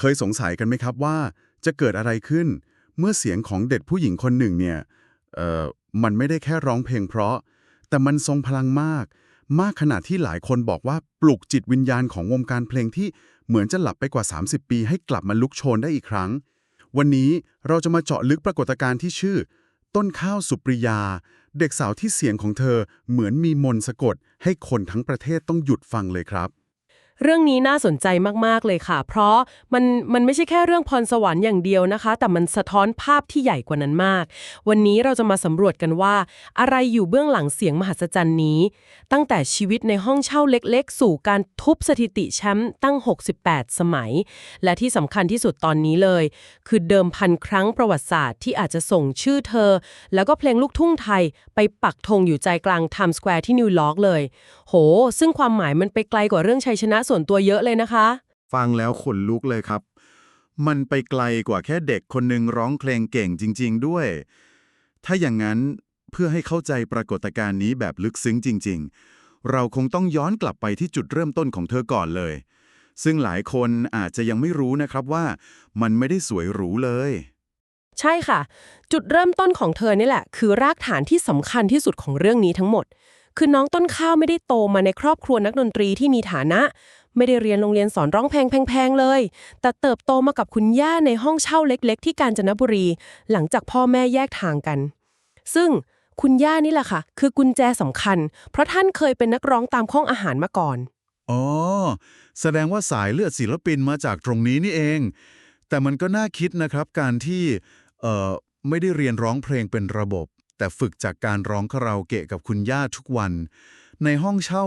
เคยสงสัยกันไหมครับว่าจะเกิดอะไรขึ้น เมื่อเสียงของเด็กผู้หญิงคนหนึ่งเนี่ยเอ่อมันไม่ได้แค่ร้องเพลงเพราะ แต่มันทรงพลังมาก มากขนาดที่หลายคนบอกว่าปลุกจิตวิญญาณของวงการเพลงที่เหมือนจะหลับไปกว่า 30 ปี ให้กลับมาลุกโชนได้อีกครั้ง วันนี้เราจะมาเจาะลึกปรากฏการณ์ที่ชื่อ ต้นข้าวสุปริยา เด็กสาวที่เสียงของเธอเหมือนมีมนสะกด ให้คนทั้งประเทศต้องหยุดฟังเลยครับ เรื่องนี้น่าสนใจมาก ๆ เลยค่ะ เพราะมันมันไม่ใช่แค่เรื่องพรสวรรค์อย่างเดียวนะคะ แต่มันสะท้อนภาพที่ใหญ่กว่านั้นมาก วันนี้เราจะมาสำรวจกันว่า อะไรอยู่เบื้องหลังเสียงมหัศจรรย์นี้ ตั้งแต่ชีวิตในห้องเช่าเล็ก ๆ สู่การทุบสถิติแชมป์ตั้ง 68 สมัย และที่สำคัญที่สุดตอนนี้เลย คือเดิมพันครั้งประวัติศาสตร์ที่อาจจะส่งชื่อเธอ แล้วก็เพลงลูกทุ่งไทย ไปปักธงอยู่ใจกลางไทม์สแควร์ที่นิวยอร์กเลย โห ซึ่งความหมายมันไปไกลกว่าเรื่องชัยชนะส่วนตัวเยอะเลยนะคะ ฟังแล้วขนลุกเลยครับ มันไปไกลกว่าแค่เด็กคนหนึ่งร้องเพลงเก่งจริง ๆ ด้วย ถ้าอย่างนั้นเพื่อให้เข้าใจปรากฏการณ์นี้แบบลึกซึ้งจริง ๆ เราคงต้องย้อนกลับไปที่จุดเริ่มต้นของเธอก่อนเลย ซึ่งหลายคนอาจจะยังไม่รู้นะครับว่า มันไม่ได้สวยหรูเลย ใช่ค่ะ จุดเริ่มต้นของเธอนี่แหละ คือรากฐานที่สำคัญที่สุดของเรื่องนี้ทั้งหมด คือน้องต้นข้าวไม่ได้โตมาในครอบครัวนักดนตรีที่มีฐานะ ไม่ได้เรียนโรงเรียนสอนร้องเพลงแพงๆเลย แต่เติบโตมากับคุณย่าในห้องเช่าเล็กๆ ที่กาญจนบุรี หลังจากพ่อแม่แยกทางกัน ซึ่งคุณย่านี่แหละค่ะ คือกุญแจสำคัญ เพราะท่านเคยเป็นนักร้องตามข้องอาหารมาก่อน อ๋อ แสดงว่าสายเลือดศิลปินมาจากตรงนี้นี่เอง แต่มันก็น่าคิดนะครับการที่เอ่อไม่ได้เรียนร้องเพลงเป็นระบบ แต่ฝึกจากการร้องคาราโอเกะกับคุณย่าทุกวัน ในห้องเช่า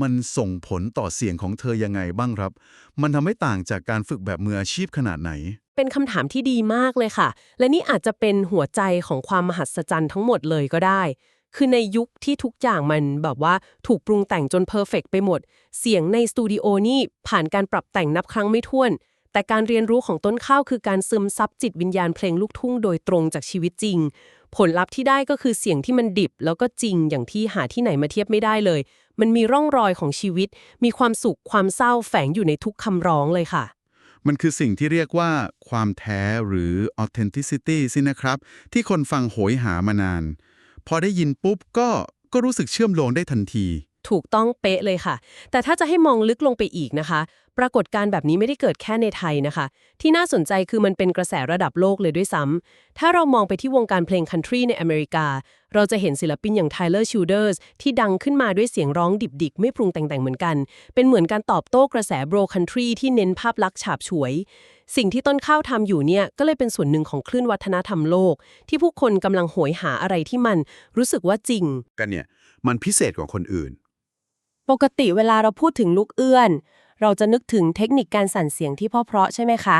มันส่งผลต่อเสียงของเธอยังไงบ้างครับ มันทำให้ต่างจากการฝึกแบบมืออาชีพขนาดไหน เป็นคำถามที่ดีมากเลยค่ะ และนี่อาจจะเป็นหัวใจของความมหัศจรรย์ทั้งหมดเลยก็ได้ คือในยุคที่ทุกอย่างมันแบบว่าถูกปรุงแต่งจนเพอร์เฟกไปหมด เสียงในสตูดิโอนี่ผ่านการปรับแต่งนับครั้งไม่ถ้วน แต่การเรียนรู้ของต้นข้าวคือการซึมซับจิตวิญญาณเพลงลูกทุ่งโดยตรงจากชีวิตจริง ผลลัพธ์ที่ได้ก็คือเสียงที่มันดิบ แล้วก็จริงอย่างที่หาที่ไหนมาเทียบไม่ได้เลย มันมีร่องรอยของชีวิต มีความสุขความเศร้าแฝงอยู่ในทุกคำร้องเลยค่ะ มันคือสิ่งที่เรียกว่าความแท้หรือ authenticity สินะครับ ที่คนฟังโหยหามานาน พอได้ยินปุ๊บก็ก็รู้สึกเชื่อมโยงได้ทันที ถูกต้องเป๊ะเลยค่ะ แต่ถ้าจะให้มองลึกลงไปอีกนะคะ ปรากฏการแบบนี้ไม่ได้เกิดแค่ในไทยนะคะ ที่น่าสนใจคือมันเป็นกระแสระดับโลกเลยด้วยซ้ำถ้าเรามองไปที่วงการเพลงคันทรีในอเมริกา เราจะเห็นศิลปินอย่าง Tyler Childers ที่ดังขึ้นมาด้วยเสียงร้องดิบๆไม่ปรุงแต่งๆเหมือนกัน เป็นเหมือนการตอบโต้กระแสโบรคันทรีที่เน้นภาพลักษณ์ฉาบฉวย สิ่งที่ต้นข้าวทำอยู่เนี่ยก็เลยเป็นส่วนหนึ่งของคลื่นวัฒนธรรมโลก ที่ผู้คนกำลังโหยหาอะไรที่มันรู้สึกว่าจริง กันเนี่ยมันพิเศษกว่าคนอื่น ปกติเวลาเราพูดถึงลูกเอื้อน เราจะนึกถึงเทคนิคการสั่นเสียงที่เพราะๆใช่ไหมคะ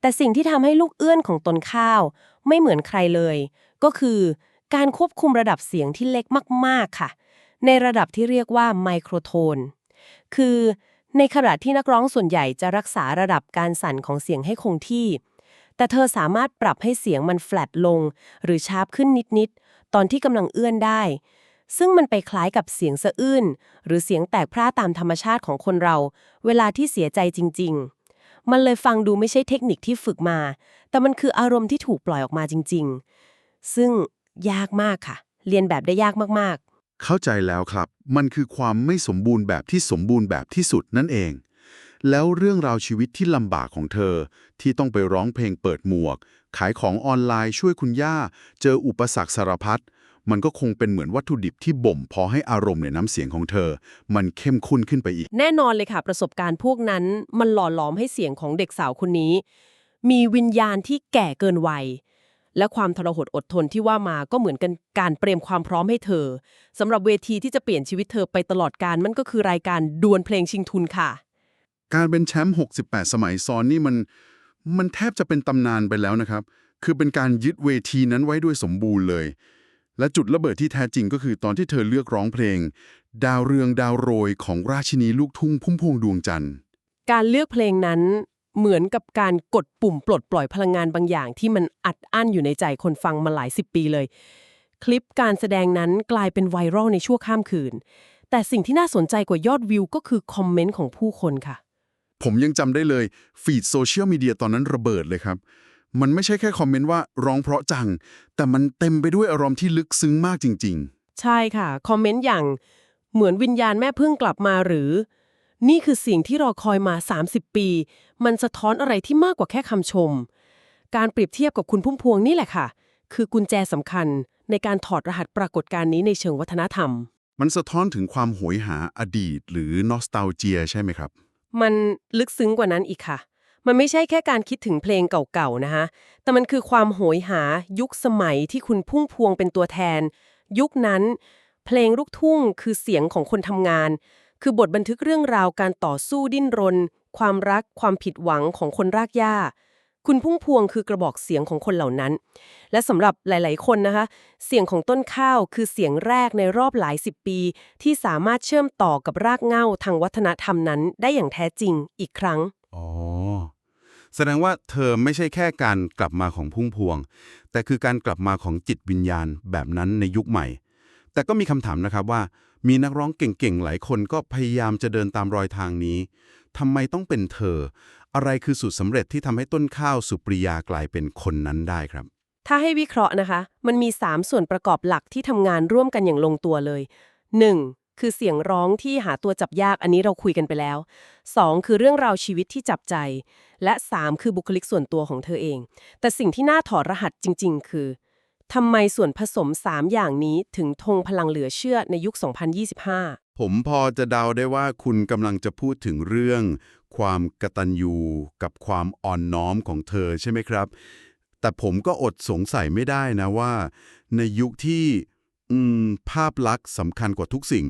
แต่สิ่งที่ทำให้ลูกเอื้อนของตนข้าว ไม่เหมือนใครเลย ก็คือการควบคุมระดับเสียงที่เล็กมากๆค่ะ ในระดับที่เรียกว่าไมโครโทน คือในขณะที่นักร้องส่วนใหญ่จะรักษาระดับการสั่นของเสียงให้คงที่ แต่เธอสามารถปรับให้เสียงมันแฟลตลง หรือชาร์ปขึ้นนิด ๆ ตอนที่กำลังเอื้อนได้ ซึ่งมันไปคล้ายกับเสียงสะอื้นหรือเสียงแตกพร่าตามธรรมชาติของคนเรา เวลาที่เสียใจจริง ๆ มันเลยฟังดูไม่ใช่เทคนิคที่ฝึกมา แต่มันคืออารมณ์ที่ถูกปล่อยออกมาจริง ๆ ซึ่งยากมากค่ะ เรียนแบบได้ยากมากๆ เข้าใจแล้วครับ มันคือความไม่สมบูรณ์แบบที่สมบูรณ์แบบที่สุดนั่นเอง แล้วเรื่องราวชีวิตที่ลำบากของเธอ ที่ต้องไปร้องเพลงเปิดหมวก ขายของออนไลน์ช่วยคุณย่า เจออุปสรรคสารพัด มันก็คงเป็นเหมือนวัตถุดิบที่บ่มพอให้อารมณ์ในน้ำเสียงของเธอ มันเข้มข้นขึ้นไปอีกๆแน่นอนเลยค่ะ ประสบการณ์พวกนั้น มันหล่อหลอมให้เสียงของเด็กสาวคนนี้ มีวิญญาณที่แก่เกินวัย และความทรหดอดทนที่ว่ามาก็เหมือนกันการเตรียมความพร้อมให้เธอสำหรับเวทีที่จะเปลี่ยนชีวิตเธอไปตลอดการมันก็คือรายการดวลเพลงชิงทุนค่ะ การเป็นแชมป์68 สมัยซ้อนนี่มัน มันแทบจะเป็นตำนานไปแล้วนะครับ คือเป็นการยึดเวทีนั้นไว้ด้วยสมบูรณ์เลย และจุดระเบิดที่แท้จริงก็คือตอนที่เธอเลือกร้องเพลง ดาวเรืองดาวโรยของราชินีลูกทุ่งพุ่มพวงดวงจันทร์ การเลือกเพลงนั้นเหมือนกับการกดปุ่มปลดปล่อยพลังงานบางอย่าง ที่มันอัดอั้นอยู่ในใจคนฟังมาหลายสิบปีเลย คลิปการแสดงนั้นกลายเป็นไวรัลในชั่วข้ามคืน แต่สิ่งที่น่าสนใจกว่ายอดวิวก็คือคอมเมนต์ของผู้คนค่ะ ผมยังจำได้เลยฟีดโซเชียลมีเดียตอนนั้นระเบิดเลยครับ มันไม่ใช่แค่คอมเมนต์ว่าร้องเพราะจัง แต่มันเต็มไปด้วยอารมณ์ที่ลึกซึ้งมากจริงใช่ค่ะ คอมเมนต์อย่างเหมือนวิญญาณแม่เพิ่งกลับมาหรือ นี่คือสิ่งที่รอคอยมา 30 ปี มันสะท้อนอะไรที่มากกว่าแค่คำชม การเปรียบเทียบกับคุณพุ่มพวงนี่แหละค่ะ คือกุญแจสำคัญในการถอดรหัสปรากฏการณ์นี้ในเชิงวัฒนธรรมๆมันสะท้อนถึงความโหยหาอดีต หรือนอสตาเจีย ใช่ไหมครับ มันลึกซึ้งกว่านั้นอีกค่ะ มันไม่ใช่แค่การคิดถึงเพลงเก่าๆนะคะ แต่มันคือความโหยหายุคสมัยที่คุณพุ่งพวงเป็นตัวแทน ยุคนั้น เพลงลูกทุ่งคือเสียงของคนทำงาน คือบทบันทึกเรื่องราวการต่อสู้ดิ้นรน ความรัก ความผิดหวังของคนรากหญ้า คุณพุ่งพวงคือกระบอกเสียงของคนเหล่านั้น และสำหรับหลาย ๆ คนนะคะ เสียงของต้นข้าวคือเสียงแรกในรอบหลายสิบปี ที่สามารถเชื่อมต่อกับรากเหง้าทางวัฒนธรรมนั้น ได้อย่างแท้จริงอีกครั้ง อ๋อ แสดงว่าเธอไม่ใช่แค่การกลับมาของพุ่มพวง แต่คือการกลับมาของจิตวิญญาณแบบนั้นในยุคใหม่ แต่ก็มีคำถามนะครับว่า มีนักร้องเก่งๆ หลายคนก็พยายามจะเดินตามรอยทางนี้ทำไมต้องเป็นเธอ อะไรคือสูตรสำเร็จที่ทำให้ต้นข้าวสุปริยากลายเป็นคนนั้นได้ครับถ้าให้วิเคราะห์นะคะ มันมี 3 ส่วนประกอบหลักที่ทำงานร่วมกันอย่างลงตัวเลย 1. คือเสียงร้องที่หาตัวจับยากอันนี้เราคุยกันไปแล้ว 2. คือเรื่องราวชีวิตที่จับใจ และ 3 คือบุคลิกส่วนตัวของเธอเอง แต่สิ่งที่น่าถอดรหัสจริง ๆ คือทำไมส่วนผสม 3 อย่างนี้ถึงธงพลังเหลือเชื่อในยุค 2025 ผมพอจะเดาได้ว่าคุณกำลังจะพูดถึงเรื่อง ความกตัญญูกับความอ่อนน้อมของเธอใช่ไหมครับ แต่ผมก็อดสงสัยไม่ได้นะว่า ในยุคที่ อืม ภาพลักษณ์สำคัญกว่าทุกสิ่ง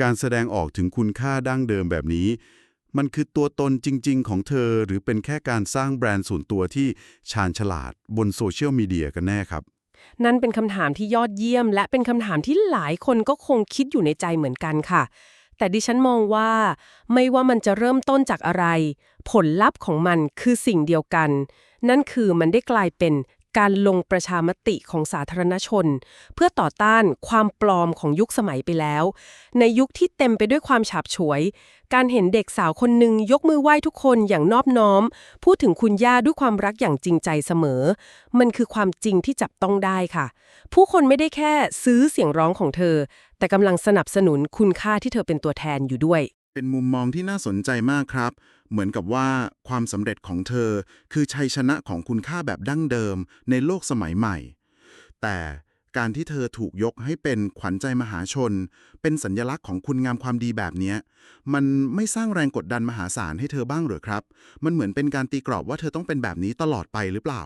การแสดงออกถึงคุณค่าดั้งเดิมแบบนี้ มันคือตัวตนจริง ๆ ของเธอ หรือเป็นแค่การสร้างแบรนด์ส่วนตัวที่ชาญฉลาดบนโซเชียลมีเดียกันแน่ครับ นั่นเป็นคำถามที่ยอดเยี่ยม และเป็นคำถามที่หลายคนก็คงคิดอยู่ในใจเหมือนกันค่ะ แต่ดิฉันมองว่า ไม่ว่ามันจะเริ่มต้นจากอะไร ผลลัพธ์ของมันคือสิ่งเดียวกัน นั่นคือมันได้กลายเป็น การลงประชามติของสาธารณชน เพื่อต่อต้านความปลอมของยุคสมัยไปแล้ว ในยุคที่เต็มไปด้วยความฉาบฉวย การเห็นเด็กสาวคนหนึ่งยกมือไหว้ทุกคนอย่างนอบน้อม พูดถึงคุณย่าด้วยความรักอย่างจริงใจเสมอ มันคือความจริงที่จับต้องได้ค่ะ ผู้คนไม่ได้แค่ซื้อเสียงร้องของเธอ แต่กำลังสนับสนุนคุณค่าที่เธอเป็นตัวแทนอยู่ด้วย เป็นมุมมองที่น่าสนใจมากครับ เหมือนกับว่าความสำเร็จของเธอ คือชัยชนะของคุณค่าแบบดั้งเดิมในโลกสมัยใหม่ แต่การที่เธอถูกยกให้เป็นขวัญใจมหาชน เป็นสัญญลักษณ์ของคุณงามความดีแบบนี้ มันไม่สร้างแรงกดดันมหาศาลให้เธอบ้างหรือครับ มันเหมือนเป็นการตีกรอบว่าเธอต้องเป็นแบบนี้ตลอดไปหรือเปล่า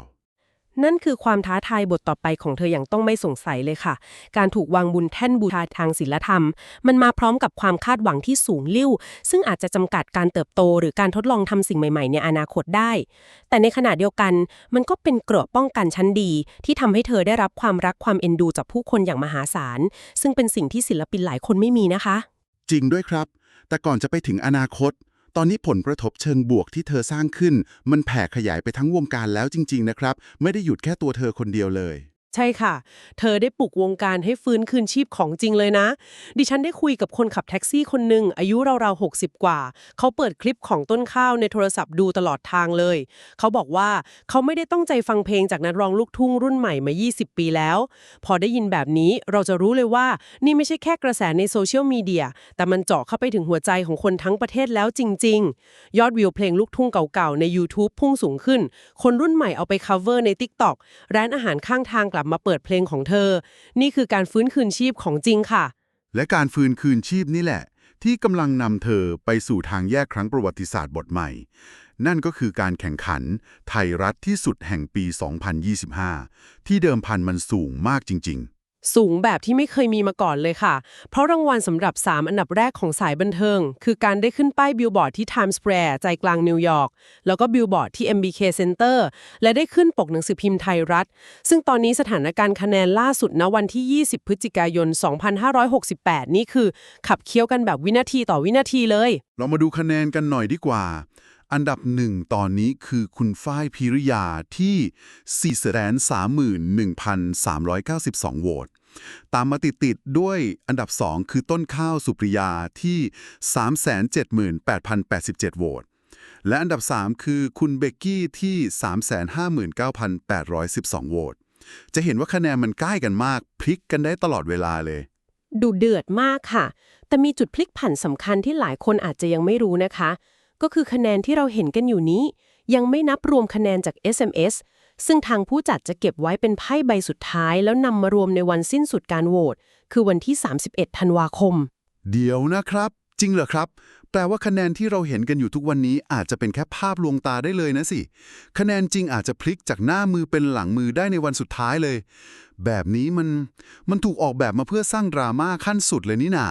นั่นคือความท้าทายบทต่อไปของเธออย่างต้องไม่สงสัยเลยค่ะ การถูกวางบุญแท่นบูชาทางศีลธรรม มันมาพร้อมกับความคาดหวังที่สูงลิ่ว ซึ่งอาจจะจำกัดการเติบโต หรือการทดลองทำสิ่งใหม่ ๆ ในอนาคตได้ แต่ในขณะเดียวกัน มันก็เป็นเกราะป้องกันชั้นดี ที่ทำให้เธอได้รับความรักความเอ็นดูจากผู้คนอย่างมหาศาล ซึ่งเป็นสิ่งที่ศิลปินหลายคนไม่มีนะคะ จริงด้วยครับ แต่ก่อนจะไปถึงอนาคต ตอนนี้ผลกระทบเชิงบวกที่เธอสร้างขึ้น มันแผ่ขยายไปทั้งวงการแล้วจริง ๆ นะครับ ไม่ได้หยุดแค่ตัวเธอคนเดียวเลย ใช่ค่ะ เธอได้ปลุกวงการให้ฟื้นคืนชีพของจริงเลยนะ ดิฉันได้คุยกับคนขับแท็กซี่คนหนึ่งอายุราวๆ 60 กว่า เขาเปิดคลิปของต้นข้าวในโทรศัพท์ดูตลอดทางเลย เขาบอกว่าเขาไม่ได้ต้องใจฟังเพลงจากนักร้องลูกทุ่งรุ่นใหม่มา 20 ปีแล้ว พอได้ยินแบบนี้เราจะรู้เลยว่า นี่ไม่ใช่แค่กระแสในโซเชียลมีเดีย แต่มันเจาะเข้าไปถึงหัวใจของคนทั้งประเทศแล้วจริง ๆ ยอดวิวเพลงลูกทุ่งเก่าๆใน YouTube พุ่งสูงขึ้น คนรุ่นใหม่เอาไป cover ใน TikTok ร้านอาหารข้างทางกลับมาเปิดเพลงของเธอ นี่คือการฟื้นคืนชีพของจริงค่ะ และการฟื้นคืนชีพนี่แหละ ที่กำลังนำเธอไปสู่ทางแยกครั้งประวัติศาสตร์บทใหม่ นั่นก็คือการแข่งขัน ไทยรัฐที่สุดแห่งปี 2025 ที่เดิมพันมันสูงมากจริง ๆ สูงแบบที่ไม่เคยมีมาก่อนเลยค่ะ เพราะรางวัลสำหรับ 3 อันดับแรกของสายบันเทิง คือการได้ขึ้นป้ายบิลบอร์ดที่ Times Square ใจกลางนิวยอร์ก แล้วก็บิลบอร์ดที่ MBK Center และได้ขึ้นปกหนังสือพิมพ์ไทยรัฐ ซึ่งตอนนี้สถานการณ์คะแนนล่าสุดณวันที่ 20 พฤศจิกายน 2568 นี่คือขับเคี่ยวกันแบบวินาทีต่อวินาทีเลย เรามาดูคะแนนกันหน่อยดีกว่า อันดับหนึ่งตอนนี้คือคุณฝ้ายพิริยาที่ 431,392 โหวต ตามมาติดๆด้วยอันดับ 2 คือต้นข้าวสุปริยาที่ 378,087 โหวต และอันดับ 3 คือคุณเบกกี้ที่ 359,812 โหวต จะเห็นว่าคะแนนมันใกล้กันมาก พลิกกันได้ตลอดเวลาเลย ดูเดือดมากค่ะ แต่มีจุดพลิกผันสำคัญที่หลายคนอาจจะยังไม่รู้นะคะ ก็คือคะแนนที่เราเห็นกันอยู่นี้ ยังไม่นับรวมคะแนนจาก SMS ซึ่งทางผู้จัดจะเก็บไว้เป็นไพ่ใบสุดท้าย แล้วนำมารวมในวันสิ้นสุดการโหวตคือวันที่ 31 ธันวาคม เดี๋ยวนะครับ จริงเหรอครับ แปลว่าคะแนนที่เราเห็นกันอยู่ทุกวันนี้อาจจะเป็นแค่ภาพลวงตาได้เลยนะสิ คะแนนจริงอาจจะพลิกจากหน้ามือเป็นหลังมือได้ในวันสุดท้ายเลย แบบนี้มันมันถูกออกแบบมาเพื่อสร้างดราม่าขั้นสุดเลยนี่นา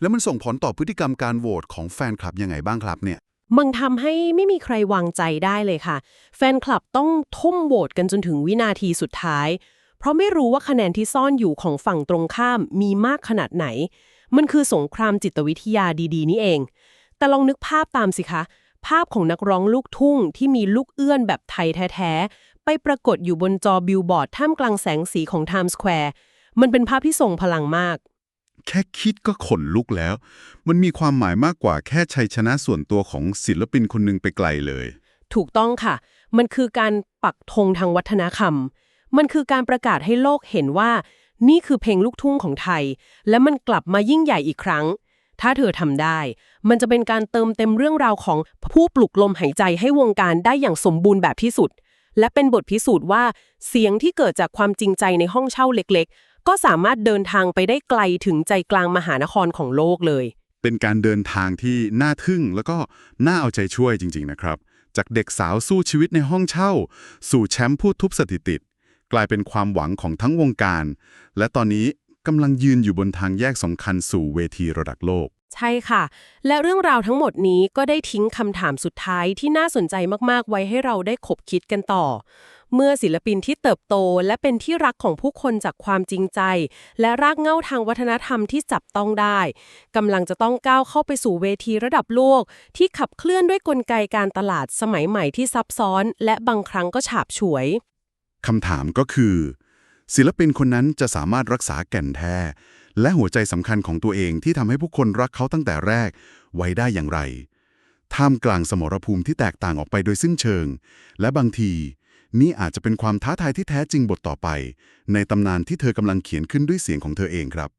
แล้วมันส่งผลต่อพฤติกรรมการโหวตของแฟนคลับยังไงบ้างครับเนี่ย มันทำให้ไม่มีใครวางใจได้เลยค่ะ แฟนคลับต้องทุ่มโหวตกันจนถึงวินาทีสุดท้าย เพราะไม่รู้ว่าคะแนนที่ซ่อนอยู่ของฝั่งตรงข้ามมีมากขนาดไหน มันคือสงครามจิตวิทยาดีๆ นี่เอง แต่ลองนึกภาพตามสิคะ ภาพของนักร้องลูกทุ่งที่มีลูกเอื้อนแบบไทยแท้ๆ ไปปรากฏอยู่บนจอบิลบอร์ดท่ามกลางแสงสีของ Times Square มันเป็นภาพที่ทรงพลังมาก แค่คิดก็ขนลุกแล้ว มันมีความหมายมากกว่าแค่ชัยชนะส่วนตัวของศิลปินคนหนึงไปไกลเลย ถูกต้องค่ะ มันคือการปักธงทางวัฒนธรรม มันคือการประกาศให้โลกเห็นว่า นี่คือเพลงลูกทุ่งของไทย และมันกลับมายิ่งใหญ่อีกครั้ง ถ้าเธอทำได้ มันจะเป็นการเติมเต็มเรื่องราวของผู้ปลุกลมหายใจให้วงการได้อย่างสมบูรณ์แบบที่สุดและเป็นบทพิสูจน์ว่าเสียงที่เกิดจากความจริงใจในห้องเช่าเล็ก ก็สามารถเดินทางไปได้ไกลถึงใจกลางมหานครของโลกเลย เป็นการเดินทางที่น่าทึ่งแล้วก็น่าเอาใจช่วยจริง ๆ นะครับ จากเด็กสาวสู้ชีวิตในห้องเช่า สู่แชมป์พูดทุบสถิติ กลายเป็นความหวังของทั้งวงการ และตอนนี้กำลังยืนอยู่บนทางแยกสำคัญสู่เวทีระดับโลก ใช่ค่ะ และเรื่องราวทั้งหมดนี้ก็ได้ทิ้งคำถามสุดท้ายที่น่าสนใจมากๆ ไว้ให้เราได้ขบคิดกันต่อ เมื่อศิลปินที่เติบโต และเป็นที่รักของผู้คนจากความจริงใจ และรากเหง้าทางวัฒนธรรมที่จับต้องได้กำลังจะต้องก้าวเข้าไปสู่เวทีระดับโลก ที่ขับเคลื่อนด้วยกลไกการตลาดสมัยใหม่ที่ซับซ้อน และบางครั้งก็ฉาบฉวยคำถามก็คือ ศิลปินคนนั้นจะสามารถรักษาแก่นแท้ และหัวใจสำคัญของตัวเองที่ทำให้ผู้คนรักเขาตั้งแต่แรก ไว้ได้อย่างไรท่ามกลางสมรภูมิที่แตกต่างออกไปโดยสิ้นเชิง และบางที นี่อาจจะเป็นความท้าทายที่แท้จริงบทต่อไป ในตำนานที่เธอกำลังเขียนขึ้นด้วยเสียงของเธอเองครับ